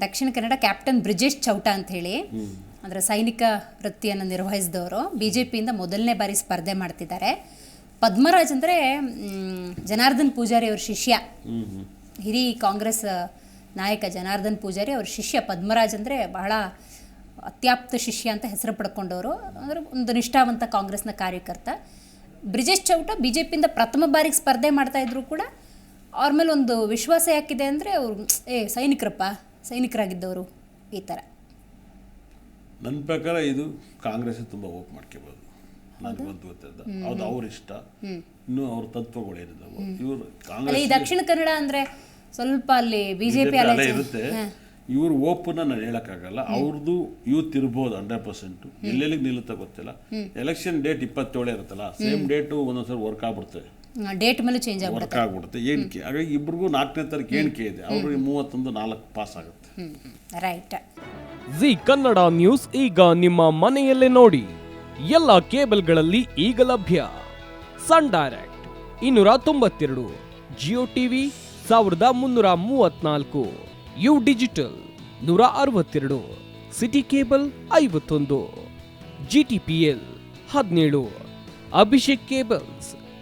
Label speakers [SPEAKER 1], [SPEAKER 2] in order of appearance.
[SPEAKER 1] Dakshina Kannada captain Brijesh Chowta ಅಂತ ಹೇಳಿ ಅದರ ಸೈನಿಕ ವೃತ್ತಿಯನ್ನು ನಿರ್ವಹಿಸಿದವರು. ಬಿ ಜೆ ಮೊದಲನೇ ಬಾರಿ ಸ್ಪರ್ಧೆ ಮಾಡ್ತಿದ್ದಾರೆ. ಪದ್ಮರಾಜ್ ಅಂದ್ರೆ ಜನಾರ್ದನ್ ಪೂಜಾರಿ ಅವ್ರ ಶಿಷ್ಯ. ಹಿರಿ ಕಾಂಗ್ರೆಸ್ ನಾಯಕ ಜನಾರ್ದನ್ ಪೂಜಾರಿ ಅವ್ರ ಶಿಷ್ಯ ಪದ್ಮರಾಜ್ ಅಂದ್ರೆ ಬಹಳ ಅತ್ಯಾಪ್ತ ಶಿಷ್ಯ ಅಂತ ಹೆಸರು ಪಡ್ಕೊಂಡವರು. ಅಂದ್ರೆ ಒಂದು ನಿಷ್ಠಾವಂತ ಕಾಂಗ್ರೆಸ್ನ ಕಾರ್ಯಕರ್ತ. ಬ್ರಿಜೇಶ್ ಚೌಟ ಬಿ ಜೆ ಪ್ರಥಮ ಬಾರಿಗೆ ಸ್ಪರ್ಧೆ ಮಾಡ್ತಾ ಇದ್ರು ಕೂಡ ಅವ್ರ ಮೇಲೆ ಒಂದು ವಿಶ್ವಾಸ ಯಾಕಿದೆ ಅಂದರೆ ಅವರು, ಏ, ಸೈನಿಕರಪ್ಪ. ಸೈನಿಕರಾಗಿದ್ದವರು ಈ ಥರ
[SPEAKER 2] ನನ್ನ ಪ್ರಕಾರ ಇದು ಕಾಂಗ್ರೆಸ್ ತುಂಬ ಓಟ್ ಮಾಡ್ಕೋಬೋದು. ನನಗೆ ಬಂತು ಗೊತ್ತಿದ್ದ ಅದು ಅವ್ರ ಇಷ್ಟ. ಇನ್ನು ಅವ್ರ ತತ್ವಗಳು ಏನಿದಾವೆ. ಇವರು ಕಾಂಗ್ರೆಸ್
[SPEAKER 1] ದಕ್ಷಿಣ ಕನ್ನಡ ಅಂದ್ರೆ ಸ್ವಲ್ಪ ಅಲ್ಲಿ ಬಿಜೆಪಿ
[SPEAKER 2] ಅಲ್ಲೇ ಇರುತ್ತೆ. ಇವ್ರ ಓಪನ್ನ ನಾನು ಹೇಳಕ್ಕಾಗಲ್ಲ. ಅವ್ರದ್ದು ಯೂತ್ ಇರ್ಬೋದು ಹಂಡ್ರೆಡ್ ಪರ್ಸೆಂಟ್ ಎಲ್ಲೆಲ್ಲಿಗೆ ನಿಲ್ಲುತ್ತ ಗೊತ್ತಿಲ್ಲ. ಎಲೆಕ್ಷನ್ ಡೇಟ್ ಇಪ್ಪತ್ತೇಳೇ ಇರುತ್ತಲ್ಲ ಸೇಮ್ ಡೇಟು ಒಂದೊಂದ್ಸರಿ ವರ್ಕ್ ಆಗ್ಬಿಡುತ್ತೆ.
[SPEAKER 1] ಡೇಟ್ ಮೇಲೆ ಚೇಂಜ್ ಆಗ್ಬಿಡುತ್ತೆ.
[SPEAKER 2] ವರ್ಕ್ ಆಗ್ಬಿಡುತ್ತೆ. ಏಣಿಕೆ ಹಾಗಾಗಿ ಇಬ್ರಿಗೂ ನಾಲ್ಕನೇ ತಾರೀಕು ಏಣಿಕೆ ಇದೆ? ಅವ್ರಿಗೆ ಮೂವತ್ತೊಂದು ನಾಲ್ಕು ಪಾಸ್ ಆಗುತ್ತೆ.
[SPEAKER 1] ರೈಟ್
[SPEAKER 3] ಜಿ ಕನ್ನಡ ನ್ಯೂಸ್ ಈಗ ನಿಮ್ಮ ಮನೆಯಲ್ಲೇ ನೋಡಿ. ಎಲ್ಲ ಕೇಬಲ್ಗಳಲ್ಲಿ ಈಗ ಲಭ್ಯ. ಸನ್ ಡೈರೆಕ್ಟ್ ಇನ್ನೂರ ತೊಂಬತ್ತೆರಡು ಜಿಯೋ ಟಿವಿ ಸಾವಿರದ ಮುನ್ನೂರ ಮೂವತ್ನಾಲ್ಕು ಯು ಡಿಜಿಟಲ್ ನೂರ ಅರವತ್ತೆರಡು ಸಿಟಿ ಕೇಬಲ್ ಐವತ್ತೊಂದು ಜಿ ಟಿ ಪಿ ಎಲ್ ಹದಿನೇಳು ಅಭಿಷೇಕ್ ಕೇಬಲ್ಸ್